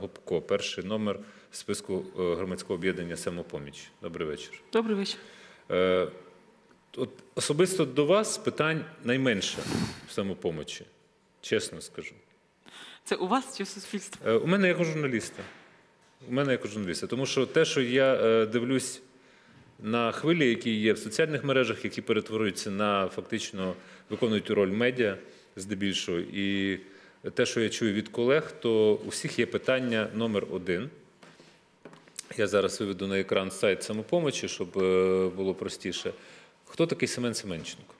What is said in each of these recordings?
Гопко, перший номер списку е, громадського об'єднання самопоміч. Добрий вечір. Добрий вечір. Е, От особисто до вас питань найменше в самопомочі, чесно скажу. Це у вас чи в суспільстві? Е, У мене як у журналіста. У мене як у журналіста. Тому що те, що я дивлюсь на хвилі, які є в соціальних мережах, які перетворюються на фактично виконують роль медіа здебільшого, і те, що я чую від колег, то у всіх є питання номер один. Я зараз виведу на екран сайт самопомочі, щоб е, було простіше. Хто такий Семен Семенченко?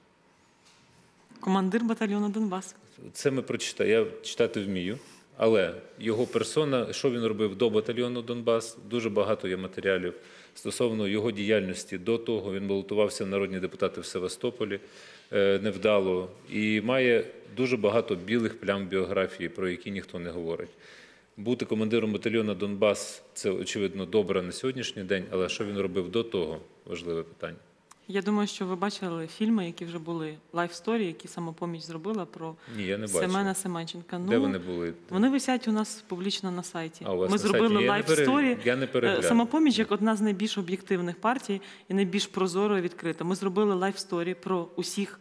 Командир батальйону Донбас. Це ми прочитаємо. Я читати вмію, але його персона, що він робив до батальйону Донбас, дуже багато є матеріалів стосовно його діяльності до того. Він балотувався народні депутати в Севастополі е, невдало і має дуже багато білих плям біографії, про які ніхто не говорить. Бути командиром батальйону Донбас це очевидно добре на сьогоднішній день, але що він робив до того важливе питання. Я думаю, що ви бачили фільми, які вже були лайфсторі, які самопоміч зробила про Ні, я не бачив. Семена Семенченка. Ну, Де вони були? Вони висять у нас публічно на сайті. А, у вас Ми на зробили є? Я не пере- лайфсторі. я не переглянув. Е, Самопоміч як одна з найбільш об'єктивних партій і найбільш прозоро і відкрита. Ми зробили лайфсторі про усіх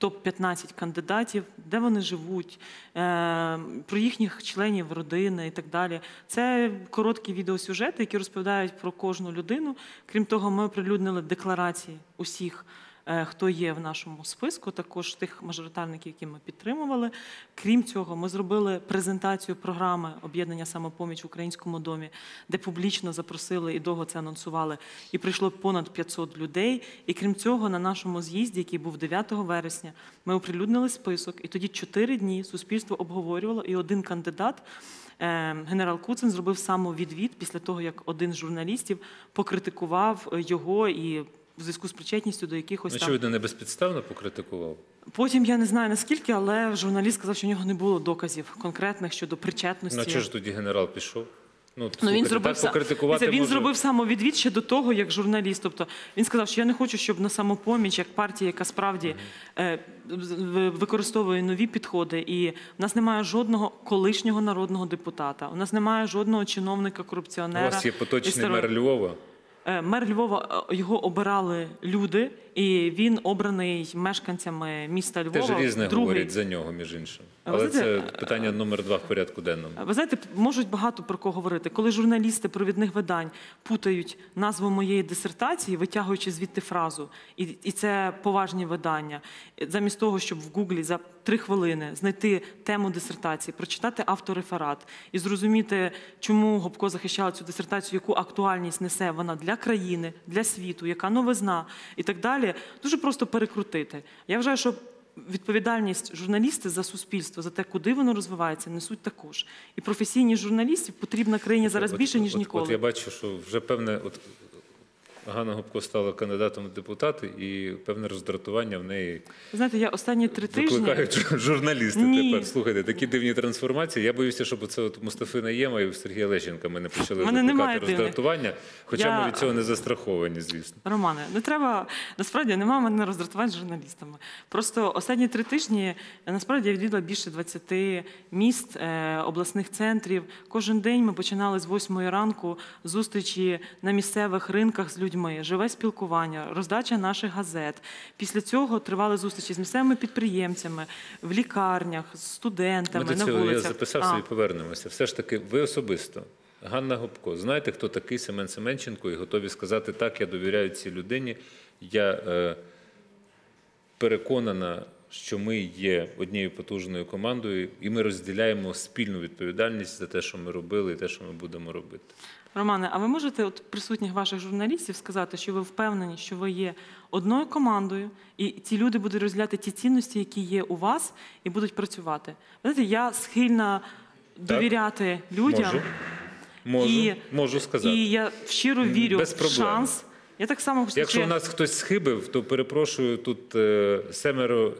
топ-15 кандидатів, де вони живуть, е, про їхніх членів родини і так далі. Це короткі відеосюжети, які розповідають про кожну людину. Крім того, ми оприлюднили декларації усіх. Е, Хто є в нашому списку, також тих мажоритарників, які ми підтримували. Крім цього, ми зробили презентацію програми об'єднання самопоміч в українському домі, де публічно запросили і довго це анонсували. І прийшло понад 500 людей. І крім цього, на нашому з'їзді, який був 9 вересня, ми оприлюднили список. І тоді чотири дні суспільство обговорювало, і один кандидат. е, Генерал Куцин зробив самовідвід після того, як один з журналістів покритикував його і в зв'язку з причетністю до якихось там Очевидно, не безпідставно покритикував. Потім я не знаю наскільки, але журналіст сказав, що у нього не було доказів конкретних щодо причетності. Ну, а чого ж тоді генерал пішов? Ну, Ну, він слухайте, зробив так покритикувати він може... зробив самовідвід ще до того, як журналіст. Тобто він сказав, що я не хочу, щоб на самопоміч, як партія, яка справді е, використовує нові підходи, і в нас немає жодного колишнього народного депутата, у нас немає жодного чиновника корупціонера. У вас є поточний мер Львова. Е, Мер Львова е, його обирали люди, і він обраний мешканцями міста Львова. Теж різне другий. говорять за нього, між іншим. Ви Але це питання номер два в порядку денному. Ви знаєте, можуть багато про кого говорити. Коли журналісти провідних видань путають назву моєї дисертації, витягуючи звідти фразу, і, і це поважні видання, замість того, щоб в Гуглі за три хвилини знайти тему дисертації, прочитати автореферат і зрозуміти, чому Гопко захищала цю дисертацію, яку актуальність несе вона для країни, для світу, яка новизна і так далі, дуже просто перекрутити. Я вважаю, що відповідальність журналісти за суспільство, за те, куди воно розвивається, несуть також. І професійні журналістів потрібна країні зараз більше, ніж от, ніколи. От я бачу, що вже певне, от Ганна Гопко стала кандидатом в депутати, і певне роздратування в неї знаєте, я останні три тижні викликають журналісти Ні. тепер. Слухайте, такі дивні трансформації. Я боюся, щоб це от Мустафи Наєма і Сергія Лещенка ми не почали викликати дивних. роздратування, хоча Я- ми від цього не застраховані, звісно. Романе, не треба насправді немає мене роздратувань з журналістами. Просто останні три тижні е, насправді я відвідала більше 20 міст, е, обласних центрів. Кожен день ми починали з 8 ранку зустрічі на місцевих ринках з людьми, живе спілкування, роздача наших газет. Після цього тривали зустрічі з місцевими підприємцями в лікарнях, з студентами Ми до на цього я вулицях. записав собі, повернемося. Все ж таки, ви особисто, Ганна Гопко, знаєте, хто такий Семен Семенченко, і готові сказати так, я довіряю цій людині. Я е, переконана, що ми є однією потужною командою, і ми розділяємо спільну відповідальність за те, що ми робили, і те, що ми будемо робити. Романе, а ви можете от присутніх ваших журналістів сказати, що ви впевнені, що ви є одною командою, і ці люди будуть розділяти ті цінності, які є у вас, і будуть працювати? Знаєте, я схильна довіряти людям, Можу, можу, І- можу сказати. і я щиро вірю без в шанс. Я так само хочу Якщо сказати, у нас хтось схибив, то перепрошую тут е, семеро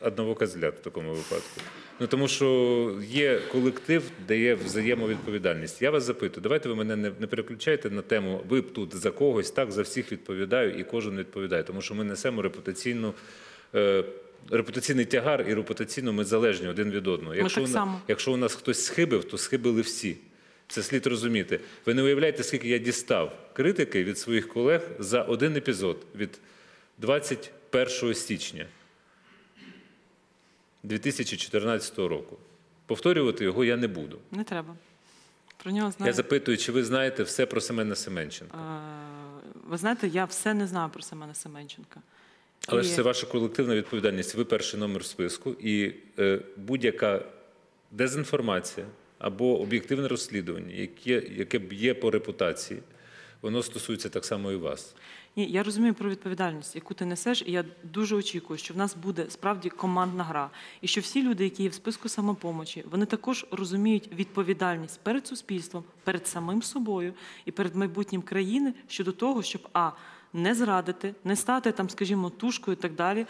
одного козля в такому випадку. Ну тому що є колектив, де є взаємовідповідальність. Я вас запитую, давайте ви мене не, не переключайте на тему. Ви б тут за когось, так за всіх відповідаю, і кожен відповідає, тому що ми несемо репутаційну. Е, Репутаційний тягар і репутаційно ми залежні один від одного. Якщо, так само. якщо у нас хтось схибив, то схибили всі. Це слід розуміти. Ви не уявляєте, скільки я дістав критики від своїх колег за один епізод від 21 січня 2014 року. Повторювати його я не буду. Не треба. Про нього Я знаю. запитую, чи ви знаєте все про Семена Семенченка? Е, Ви знаєте, я все не знаю про Семена Семенченка. Але І- ж це ваша колективна відповідальність. Ви перший номер в списку, і е, будь-яка дезінформація або об'єктивне розслідування, яке, яке б'є по репутації, воно стосується так само і вас. Ні, я розумію про відповідальність, яку ти несеш, і я дуже очікую, що в нас буде справді командна гра, і що всі люди, які є в списку самопомочі, вони також розуміють відповідальність перед суспільством, перед самим собою і перед майбутнім країни щодо того, щоб а не зрадити, не стати там, скажімо, тушкою і так далі,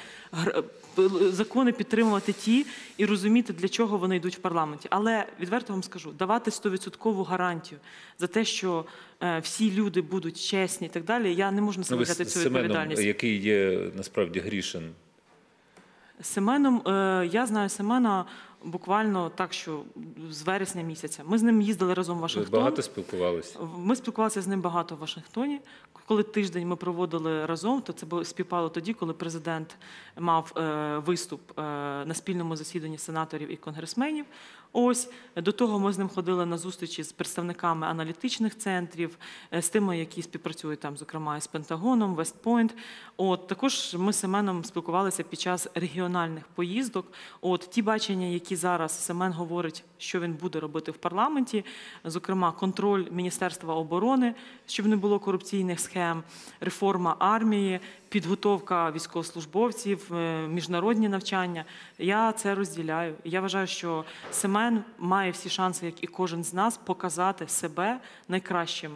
закони підтримувати ті і розуміти, для чого вони йдуть в парламенті. Але відверто вам скажу, давати 100% гарантію за те, що е, всі люди будуть чесні і так далі. Я не можу на Ну, себе взяти цю відповідальність. який є насправді грішен. Семеном е, я знаю Семена буквально так, що з вересня місяця. Ми з ним їздили разом в Ви Вашингтон. багато спілкувалися? Ми спілкувалися з ним багато в Вашингтоні. Коли тиждень ми проводили разом, то це співпало тоді, коли президент мав е, виступ е, на спільному засіданні сенаторів і конгресменів. Ось до того ми з ним ходили на зустрічі з представниками аналітичних центрів, е, з тими, які співпрацюють там, зокрема, з Пентагоном, Вестпойнт. От також ми з Семеном спілкувалися під час регіональних поїздок. От ті бачення, які зараз Семен говорить, що він буде робити в парламенті, зокрема, контроль Міністерства оборони, щоб не було корупційних схем, реформа армії, підготовка військовослужбовців, е, міжнародні навчання. Я це розділяю. Я вважаю, що Семен має всі шанси, як і кожен з нас, показати себе найкращим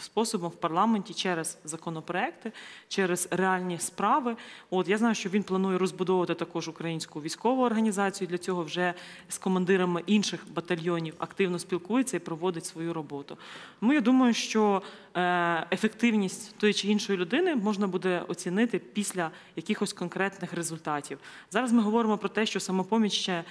способом в парламенті через законопроекти, через реальні справи. От я знаю, що він планує розбудовувати також українську військову організацію. Для цього вже з командирами інших батальйонів активно спілкується і проводить свою роботу. Тому я думаю, що е, ефективність тої чи іншої людини можна буде оцінити після якихось конкретних результатів. Зараз ми говоримо про те, що самопоміч ще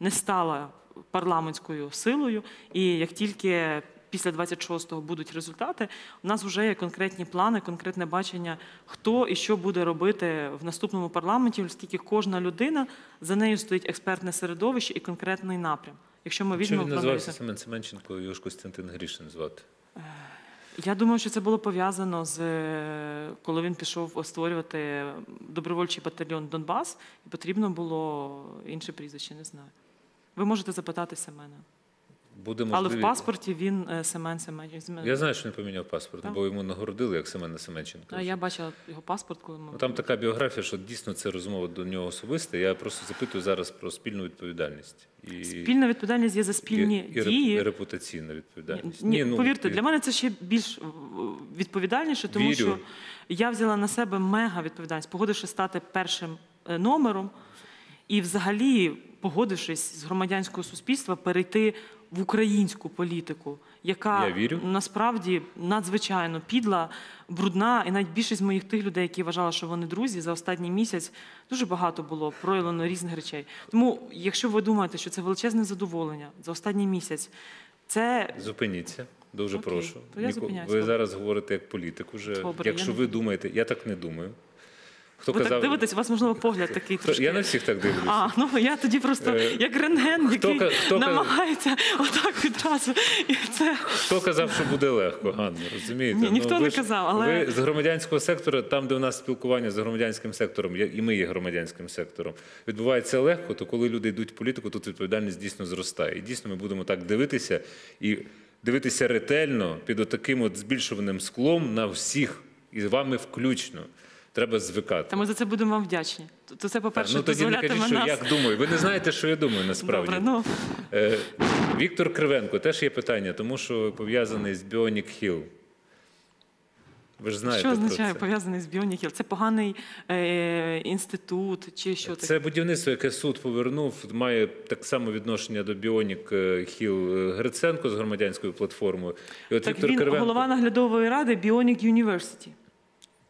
не стала парламентською силою, і як тільки після 26-го будуть результати, у нас вже є конкретні плани, конкретне бачення, хто і що буде робити в наступному парламенті, оскільки кожна людина за нею стоїть експертне середовище і конкретний напрям. Якщо ми візьмемо він називався Семен Семенченко, його ж Костянтин Грішин звати. Я думаю, що це було пов'язано з е, коли він пішов створювати добровольчий батальйон Донбас, і потрібно було інше прізвище, не знаю. Ви можете запитати Семена. Буде Але в паспорті він е, Семен Семенович. Я знаю, що він поміняв паспорт, Так. бо йому нагородили як Семена Семенченка. А я бачила його паспорт, коли ми Ну, там така біографія, що дійсно це розмова до нього особиста. Я просто запитую зараз про спільну відповідальність і, спільна відповідальність є за спільні і, і, реп- дії. і репутаційна відповідальність. Ні, ну, повірте, і- для мене це ще більш е, відповідальніше, тому Вірю. що я взяла на себе мега відповідальність, погодившись стати першим е, номером і, взагалі, погодившись з громадянського суспільства, перейти в українську політику, яка Я вірю. насправді надзвичайно підла, брудна, і навіть більшість моїх тих людей, які вважали, що вони друзі, за останній місяць дуже багато було проявлено різних речей. Тому, якщо ви думаєте, що це величезне задоволення за останній місяць, це Зупиніться, дуже Окей, прошу. то я Ніко- Ви зараз говорите як політик уже. Добре, Якщо я ви думаєте, я так не думаю. Хто ви так дивитесь, у вас можливо погляд такий Хто- трошки. Я на всіх так дивлюся. А, ну я тоді просто Е, як рентген, який хто ка- намагається отак відразу. І це Хто казав, що буде легко, Ганна, розумієте? Ні, ніхто ви не ж- казав, але- Ви з громадянського сектору, там, де у нас спілкування з громадянським сектором, і ми є громадянським сектором, відбувається легко, то коли люди йдуть в політику, тут відповідальність дійсно зростає. І дійсно ми будемо так дивитися і дивитися ретельно під отаким от збільшуваним склом на всіх, і з вами включно. Треба звикати. та ми за це будемо вам вдячні. То це, по-перше, ну тоді не кажіть, що нас. як думаю. Ви не знаєте, що я думаю насправді. Добре, ну Е, Віктор Кривенко теж є питання, тому що пов'язаний з Bionic Hill. Ви ж знаєте що означає пов'язаний з Біонікіл? Це поганий е, інститут чи що таке? Це будівництво, яке суд повернув, має так само відношення до Bionic Hill Гриценко з громадянською платформою. І от Так Віктор він Кривенко, голова наглядової ради Bionic University.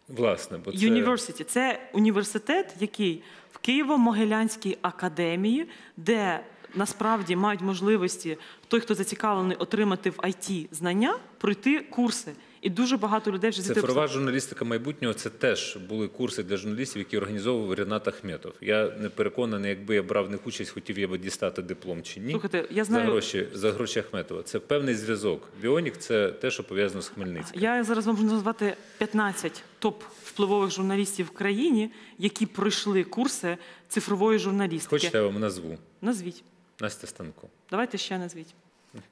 Власне, бо це University – це університет, який в Києво-Могилянській академії, де насправді мають можливості, той, хто зацікавлений отримати в IT знання, пройти курси. І дуже багато людей вже Цифрова журналістика майбутнього це теж були курси для журналістів, які організовував Ренат Ахметов. Я не переконаний, якби я брав в них участь, хотів я би дістати диплом чи ні. Слухайте, я за знаю, гроші за гроші Ахметова. Це певний зв'язок. Біонік це те, що пов'язано з Хмельницьким. Я зараз вам можу назвати 15 топ впливових журналістів в країні, які пройшли курси цифрової журналістики. Хочете, я вам назву Назвіть. Настя Станко. Давайте ще назвіть.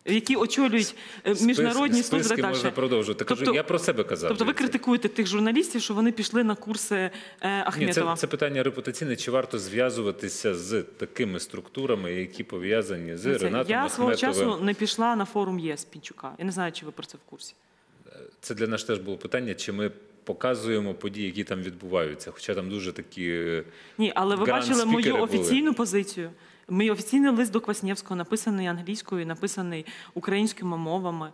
Які очолюють е, міжнародні служби списки так можна далі. продовжувати. Кажу, Тобто- я про себе казав. Тобто ви критикуєте тих журналістів, що вони пішли на курси е, Ні, це, це питання репутаційне. Чи варто зв'язуватися з такими структурами, які пов'язані з Дивіться, Ренатом я свого часу не пішла на форум ЄС Пінчука. Я не знаю, чи ви про це в курсі. Це для нас теж було питання, чи ми показуємо події, які там відбуваються. Хоча там дуже такі е, Ні, але ви бачили мою були. офіційну позицію. Мій офіційний лист до Кваснєвського написаний англійською, написаний українськими мовами.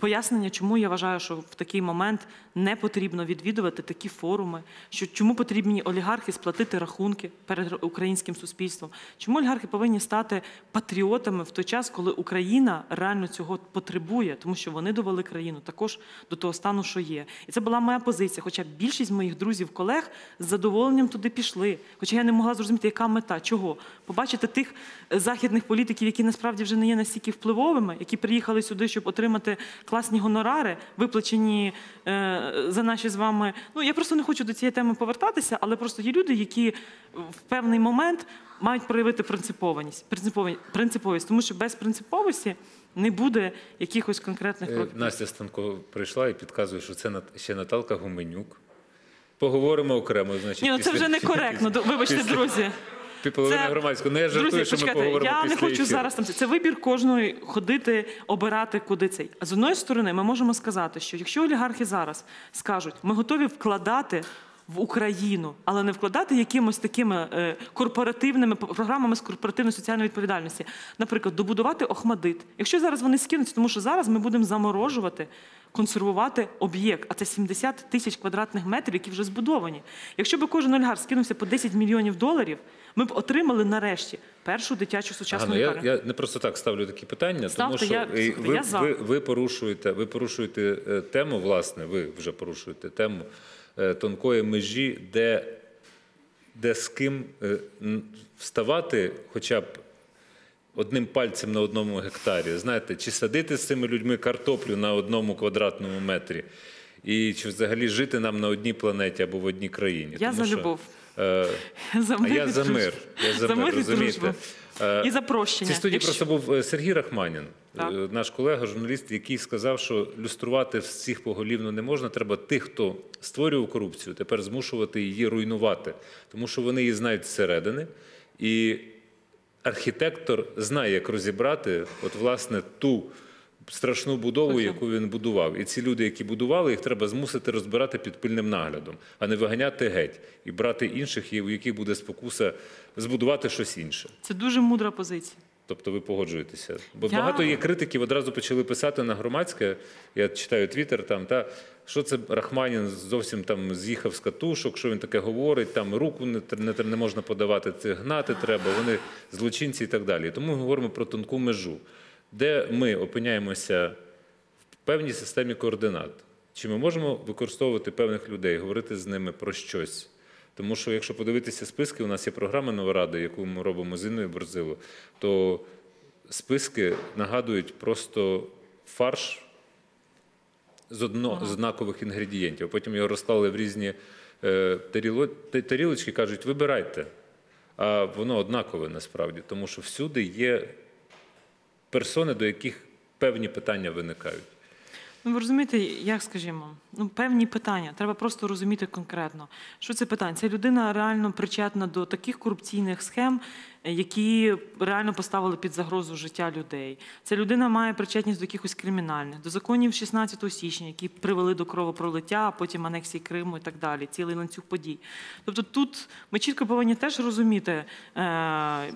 Пояснення, чому я вважаю, що в такий момент не потрібно відвідувати такі форуми, що чому потрібні олігархи сплатити рахунки перед українським суспільством, чому олігархи повинні стати патріотами в той час, коли Україна реально цього потребує, тому що вони довели країну також до того стану, що є. І це була моя позиція. Хоча більшість моїх друзів, колег з задоволенням туди пішли. Хоча я не могла зрозуміти, яка мета, чого побачити тих е, західних політиків, які насправді вже не є настільки впливовими, які приїхали сюди, щоб отримати класні гонорари, виплачені е, за наші з вами. Ну я просто не хочу до цієї теми повертатися, але просто є люди, які в певний момент мають проявити принципованість, принципові- принциповість, тому що без принциповості не буде якихось конкретних Е, кроків. Настя Станко прийшла і підказує, що це ще Наталка Гуменюк. Поговоримо окремо. Значить, Ні, ну це після- вже некоректно. Вибачте, після- друзі. Півполовини Це- громадського. Ну я жартую, Друзі, що ми поговоримо я після не хочу ефіру. зараз там. це- Це вибір кожної ходити, обирати куди цей. А з одної сторони, ми можемо сказати, що якщо олігархи зараз скажуть, ми готові вкладати. В Україну, але не вкладати якимось такими е, корпоративними програмами з корпоративної соціальної відповідальності. Наприклад, добудувати Охмадит. Якщо зараз вони скинуться, тому що зараз ми будемо заморожувати, консервувати об'єкт, а це 70 тисяч квадратних метрів, які вже збудовані. Якщо б кожен олігарх скинувся по 10 мільйонів доларів, ми б отримали нарешті першу дитячу сучасну Ганно, я, лікарню. я не просто так ставлю такі питання, Ставте, тому що я- ви, я за. ви, ви порушуєте, ви порушуєте е, тему, власне, ви вже порушуєте тему тонкої межі, де, де з ким е, вставати хоча б одним пальцем на одному гектарі. Знаєте, чи садити з цими людьми картоплю на одному квадратному метрі, і чи взагалі жити нам на одній планеті або в одній країні. Я Тому за що, любов. е, За а мир я за мир. Я за, За мир, розумієте? Е, І за в цій студії Якщо- просто був е, Сергій Рахманін, Так. е, наш колега, журналіст, який сказав, що люструвати всіх поголівно не можна. Треба тих, хто створював корупцію, тепер змушувати її руйнувати, тому що вони її знають зсередини. І архітектор знає, як розібрати от, власне, ту страшну будову, яку він будував. І ці люди, які будували, їх треба змусити розбирати під пильним наглядом, а не виганяти геть і брати інших, у яких буде спокуса збудувати щось інше. Це дуже мудра позиція. Тобто ви погоджуєтеся. Бо Я- багато є критиків, одразу почали писати на громадське. Я читаю твіттер, там, та, що це Рахманін зовсім там з'їхав з катушок, що він таке говорить, там руку не, не, не можна подавати, це гнати треба, вони злочинці і так далі. Тому ми говоримо про тонку межу, де ми опиняємося в певній системі координат. Чи ми можемо використовувати певних людей, говорити з ними про щось? Тому що, якщо подивитися списки, у нас є програма Нова Рада, яку ми робимо з Інною Борзило, то списки нагадують просто фарш з, одно, з однакових інгредієнтів. Потім його розклали в різні е, таріло, тарілочки, кажуть, вибирайте. А воно однакове насправді, тому що всюди є персони, до яких певні питання виникають. Ну, ви розумієте, як скажімо, ну певні питання. Треба просто розуміти конкретно, що це питання. Ця людина реально причетна до таких корупційних схем, які реально поставили під загрозу життя людей. Ця людина має причетність до якихось кримінальних, до законів 16 січня, які привели до кровопролиття, а потім анексії Криму і так далі. Цілий ланцюг подій. Тобто, тут ми чітко повинні теж розуміти. Е-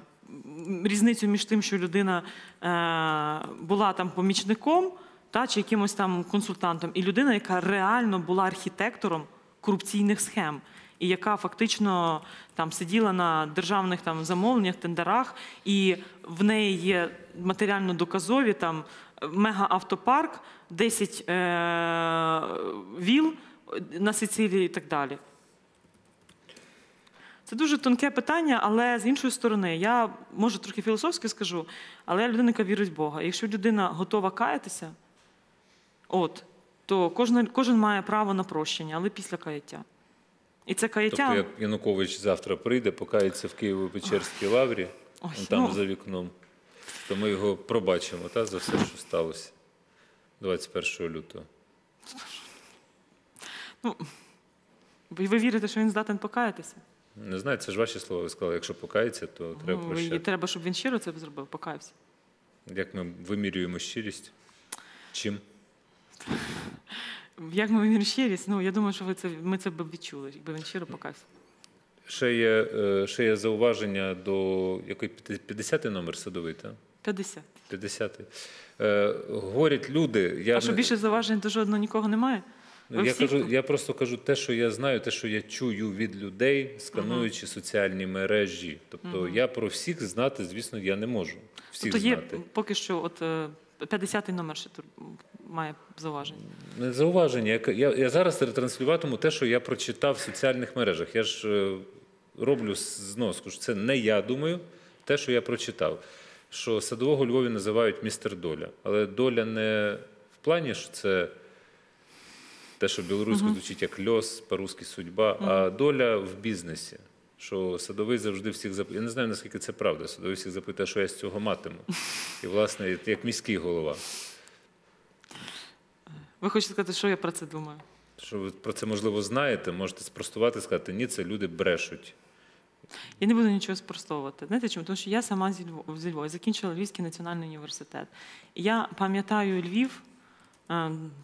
Різницю між тим, що людина е, була там помічником, та чи якимось там консультантом, і людина, яка реально була архітектором корупційних схем. і яка фактично там сиділа на державних там замовленнях, тендерах, і в неї є матеріально доказові там мега-автопарк, 10 е- віл на Сицилії і так далі. Це дуже тонке питання, але з іншої сторони, я може трохи філософськи скажу, але я людина, яка вірить в Бога. Якщо людина готова каятися, от, то кожен, кожен має право на прощення, але після каяття. І це каяття. Тобто, як Янукович завтра прийде, покається в Києво-Печерській лаврі, Ой, он там ну. за вікном, то ми його пробачимо та, за все, що сталося 21 лютого. Ви, ви вірите, що він здатен покаятися? Не знаю, це ж ваші слова. Ви сказали, якщо покається, то треба Ну, і треба, щоб він щиро це зробив, покаявся. Як ми вимірюємо щирість? Чим? Як ми віримо щирість? Ну, я думаю, що ви це, ми це б відчули, якби він щиро покаявся. Ще є, е, ще є зауваження до який 50-й номер садовий, так? 50. 50-й. Е, говорять люди. Я а що більше зауважень до жодного нікого немає? Ну, я, кажу, я просто кажу те, що я знаю, те, що я чую від людей, скануючи соціальні мережі. Тобто я про всіх знати, звісно, я не можу. Всіх Тобто є знати. поки що от е, 50-й номер ще тут має зауваження. Не зауваження. Я, я, я зараз ретранслюватиму те, що я прочитав в соціальних мережах. Я ж е, роблю зноску. що Це не я думаю, те, що я прочитав. Що садового Львові називають містер Доля. Але доля не в плані, що це те, що білоруською звучить як льос, по-русски судьба, а доля в бізнесі. Що садовий завжди всіх запитує. Я не знаю, наскільки це правда. Садовий всіх запитує, що я з цього матиму. І, власне, як міський голова. Ви хочете сказати, що я про це думаю? Що ви про це можливо знаєте, можете спростувати, сказати, ні, це люди брешуть. Я не буду нічого спростовувати. Знаєте чому? Тому що я сама зі Львова, закінчила Львівський національний університет. І я пам'ятаю Львів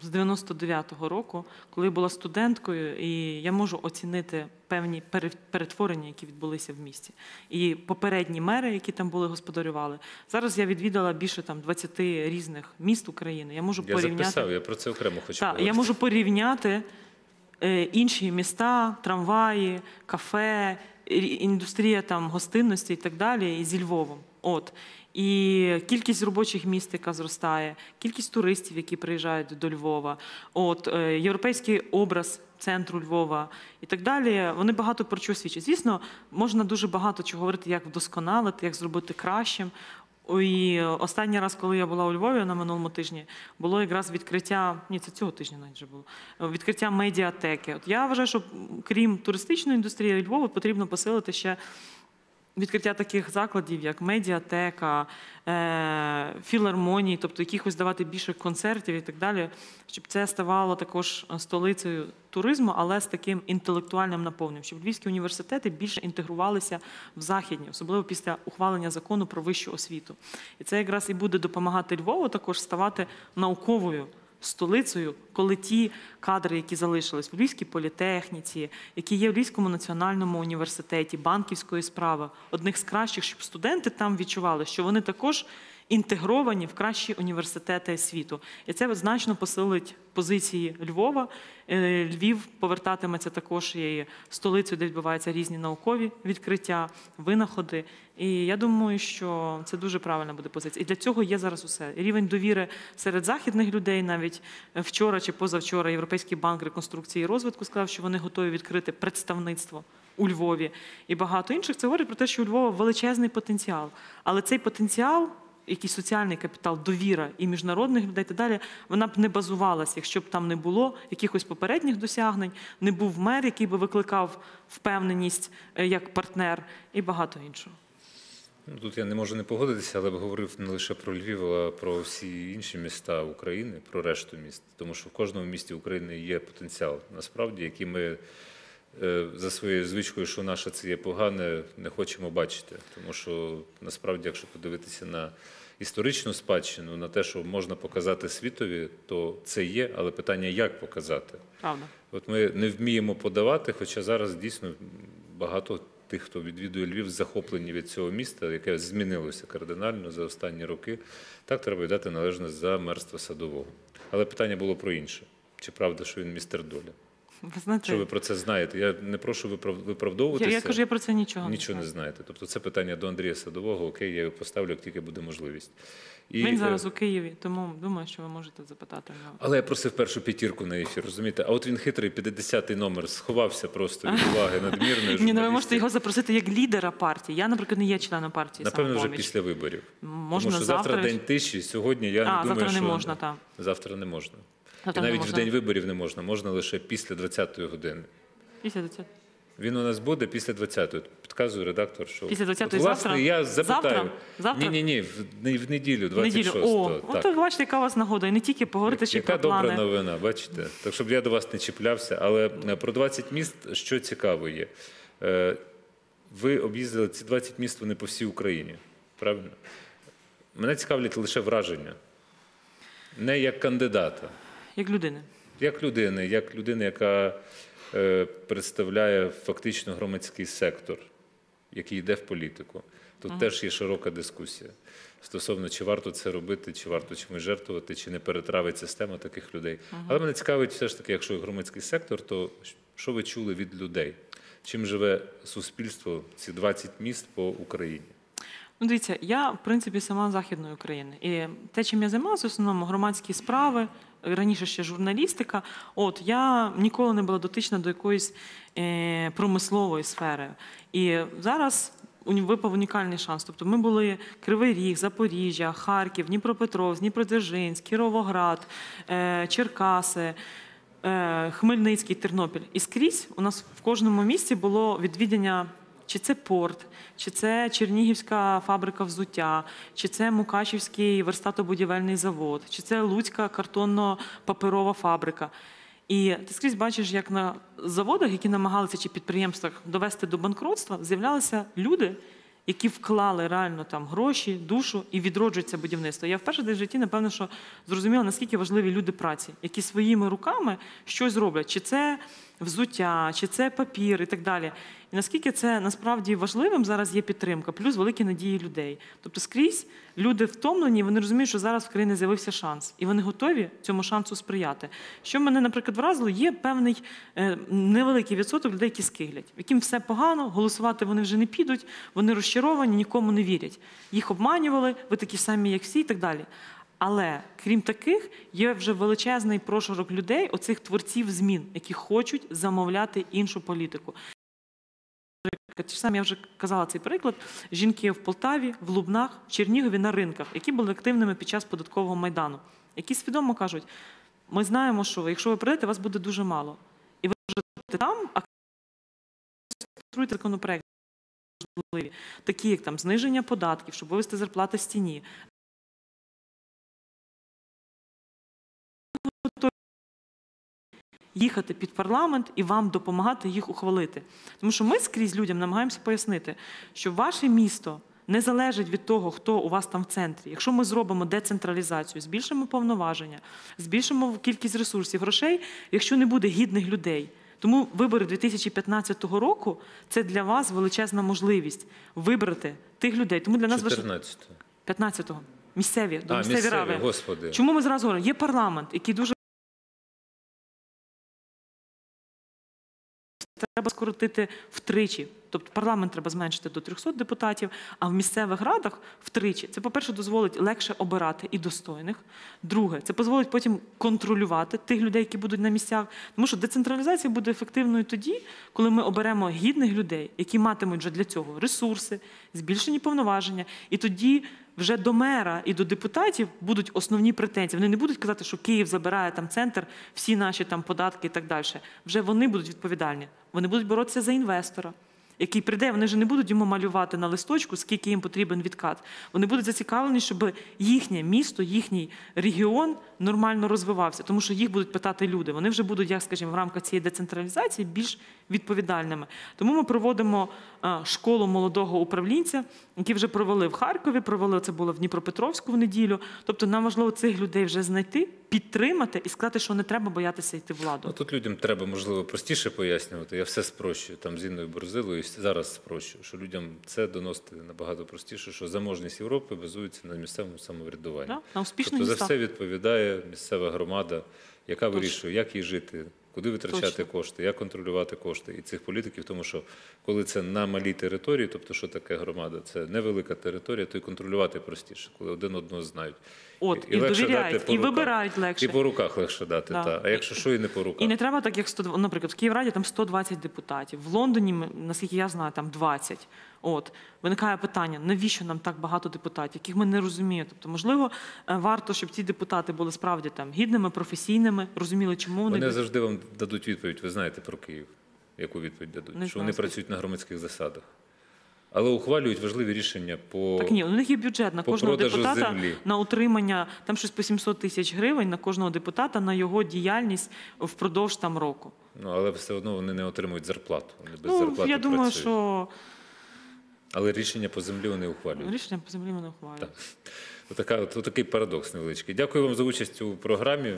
з 99-го року, коли була студенткою, і я можу оцінити певні перетворення, які відбулися в місті. І попередні мери, які там були, господарювали. Зараз я відвідала більше там 20 різних міст України. Я можу Я порівняти. записав, я про це окремо хочу Так, я можу порівняти е, інші міста, трамваї, кафе, індустрія там гостинності і так далі, і зі Львовом. От. І кількість робочих місць, яка зростає, кількість туристів, які приїжджають до Львова, от, е, європейський образ центру Львова і так далі. Вони багато про що свідчать. Звісно, можна дуже багато чого говорити, як вдосконалити, як зробити кращим. І останній раз, коли я була у Львові на минулому тижні, було якраз відкриття. Ні, це цього тижня навіть вже було відкриття медіатеки. От я вважаю, що крім туристичної індустрії Львова потрібно посилити ще відкриття таких закладів, як медіатека, е, філармонії, тобто якихось давати більше концертів і так далі, щоб це ставало також столицею туризму, але з таким інтелектуальним наповненням, щоб львівські університети більше інтегрувалися в західні, особливо після ухвалення закону про вищу освіту. І це якраз і буде допомагати Львову також ставати науковою столицею, коли ті кадри, які залишились в Львівській політехніці, які є в Львівському національному університеті, банківської справи, одних з кращих, щоб студенти там відчували, що вони також інтегровані в кращі університети світу. І це значно посилить позиції Львова. Е, Львів повертатиметься також і столицею, де відбуваються різні наукові відкриття, винаходи. І я думаю, що це дуже правильна буде позиція. І для цього є зараз усе. Рівень довіри серед західних людей, навіть вчора чи позавчора Європейський банк реконструкції і розвитку сказав, що вони готові відкрити представництво у Львові і багато інших. Це говорить про те, що у Львова величезний потенціал. Але цей потенціал. Якийсь соціальний капітал, довіра і міжнародних людей, і далі, вона б не базувалася, якщо б там не було якихось попередніх досягнень, не був мер, який би викликав впевненість е, як партнер, і багато іншого. Ну, Тут я не можу не погодитися, але б говорив не лише про Львів, а про всі інші міста України, про решту міст. Тому що в кожному місті України є потенціал, насправді, який ми за своєю звичкою, що наше це є погане, не хочемо бачити. Тому що насправді, якщо подивитися на історичну спадщину, на те, що можна показати світові, то це є, але питання, як показати. Правда. От ми не вміємо подавати, хоча зараз дійсно багато тих, хто відвідує Львів, захоплені від цього міста, яке змінилося кардинально за останні роки. Так треба віддати належне за мерство садового. Але питання було про інше. Чи правда, що він містер доля? Ви знаєте, Що ви про це знаєте? Я не прошу виправ- я, виправдовуватися. я кажу, я про це нічого, Нічого не знаєте. Тобто це питання до Андрія Садового, окей, я його поставлю, як тільки буде можливість. І, Він е, зараз у Києві, тому думаю, що ви можете запитати. Але я просив першу п'ятірку на ефір, розумієте? А от він хитрий, 50-й номер, сховався просто від уваги надмірної. Ні, ну ви можете його запросити як лідера партії. Я, наприклад, не є членом партії. Напевно, вже після виборів. Можна Тому що завтра, день тиші, сьогодні я не думаю, завтра не можна, так. завтра не можна. Завтра І навіть в день виборів не можна, можна лише після 20-ї години. Після 20. Він у нас буде після 20-ї. Підказує редактор, що Після 20-ї От, власне, я запитаю. Завтра? Завтра? Ні, ні, ні, в, не- в неділю, В неділю. 26-го. О, так. от ви бачите, яка у вас нагода. І не тільки поговорити ще й Яка добра новина, бачите? Так, щоб я до вас не чіплявся. Але е, про 20 міст, що цікаво є. Е, Ви об'їздили ці 20 міст, вони по всій Україні. Правильно? Мене цікавлять лише враження. Не як кандидата, Як людини. як людини, як людини, яка е, представляє фактично громадський сектор, який йде в політику. Тут теж є широка дискусія стосовно, чи варто це робити, чи варто чимось жертвувати, чи не перетравить система таких людей. Але мене цікавить все ж таки, якщо громадський сектор, то що ви чули від людей? Чим живе суспільство ці 20 міст по Україні? Ну, дивіться, я в принципі сама західної України. І те, чим я займалася, в основному громадські справи, раніше ще журналістика. От я ніколи не була дотична до якоїсь е, промислової сфери. І зараз випав унікальний шанс. Тобто ми були Кривий Ріг, Запоріжжя, Харків, Дніпропетровськ, Дніпродзержинськ, Кіровоград, е, Черкаси. е, Хмельницький, Тернопіль. І скрізь у нас в кожному місці було відвідання, чи це порт, чи це Чернігівська фабрика взуття, чи це Мукачівський верстатобудівельний завод, чи це Луцька картонно-паперова фабрика. І ти скрізь бачиш, як на заводах, які намагалися чи підприємствах довести до банкротства, з'являлися люди, які вклали реально там гроші, душу і відроджується будівництво. Я вперше десь в житті, напевно, що зрозуміла, наскільки важливі люди праці, які своїми руками щось роблять, чи це взуття, чи це папір і так далі. І наскільки це насправді важливим зараз є підтримка, плюс великі надії людей. Тобто скрізь люди втомлені, вони розуміють, що зараз в країні з'явився шанс, і вони готові цьому шансу сприяти. Що мене, наприклад, вразило, є певний е, невеликий відсоток людей, які скиглять, яким все погано, голосувати вони вже не підуть, вони розчаровані, нікому не вірять. Їх обманювали, ви такі самі, як всі, і так далі. Але крім таких, є вже величезний прошарок людей, оцих творців змін, які хочуть замовляти іншу політику. Ж я вже казала цей приклад. Жінки в Полтаві, в Лубнах, в Чернігові на ринках, які були активними під час податкового майдану, які свідомо кажуть: ми знаємо, що якщо ви прийдете, вас буде дуже мало. І ви можете там а конструйте законопроекти такі як там зниження податків, щоб вивести зарплати з тіні. Їхати під парламент і вам допомагати їх ухвалити. Тому що ми скрізь людям намагаємося пояснити, що ваше місто не залежить від того, хто у вас там в центрі. Якщо ми зробимо децентралізацію, збільшимо повноваження, збільшимо кількість ресурсів, грошей, якщо не буде гідних людей. Тому вибори 2015 року це для вас величезна можливість вибрати тих людей. Тому для нас 14-го. 15-го. Місцеві, до А, місцеві місцеві, ради. господи. Чому ми зразу говоримо? Є парламент, який дуже треба скоротити втричі. Тобто парламент треба зменшити до 300 депутатів, а в місцевих радах втричі. Це, по-перше, дозволить легше обирати і достойних. Друге, це дозволить потім контролювати тих людей, які будуть на місцях. Тому що децентралізація буде ефективною тоді, коли ми оберемо гідних людей, які матимуть вже для цього ресурси, збільшені повноваження. І тоді вже до мера і до депутатів будуть основні претензії. Вони не будуть казати, що Київ забирає там центр, всі наші там податки і так далі. Вже вони будуть відповідальні. Вони будуть боротися за інвестора. Який прийде, вони ж не будуть йому малювати на листочку, скільки їм потрібен відкат. Вони будуть зацікавлені, щоб їхнє місто, їхній регіон нормально розвивався, тому що їх будуть питати люди. Вони вже будуть, як скажімо, в рамках цієї децентралізації більш відповідальними. Тому ми проводимо е, школу молодого управлінця, які вже провели в Харкові, провели це було в Дніпропетровську в неділю. Тобто нам важливо цих людей вже знайти, підтримати і сказати, що не треба боятися йти владу. Ну, тут людям треба, можливо, простіше пояснювати. Я все спрощую там з Інною Борзилою, зараз спрощую, що людям це доносити набагато простіше, що заможність Європи базується на місцевому самоврядуванні. Да? На успішних Тобто за все відповідає місцева громада, яка вирішує, як їй жити, куди витрачати Точно. кошти, як контролювати кошти і цих політиків, тому що коли це на малій території, тобто що таке громада, це невелика територія, то й контролювати простіше, коли один одного знають. От, і, легше довіряють, дати по і руках. вибирають легше. І по руках легше дати, Да. та. а якщо що, і не по руках. І не треба так, як 100, наприклад, в Київраді там 120 депутатів. В Лондоні, наскільки я знаю, там 20. От виникає питання: навіщо нам так багато депутатів, яких ми не розуміємо? Тобто, можливо, е, варто, щоб ці депутати були справді там гідними, професійними, розуміли, чому вони Вони завжди вам дадуть відповідь, ви знаєте про Київ, яку відповідь дадуть, Не що вони працюють на громадських засадах. Але ухвалюють важливі рішення по Так ні, у них є бюджет на кожного депутата землі. на утримання, там щось по 700 тисяч гривень на кожного депутата на його діяльність впродовж там року. Ну, але все одно вони не отримують зарплату. Вони без ну, зарплати я думаю, працюють. що Але рішення по землі вони ухвалюють. рішення по землі вони ухвалюють. Отака, от, отакий парадокс невеличкий. Дякую вам за участь у програмі.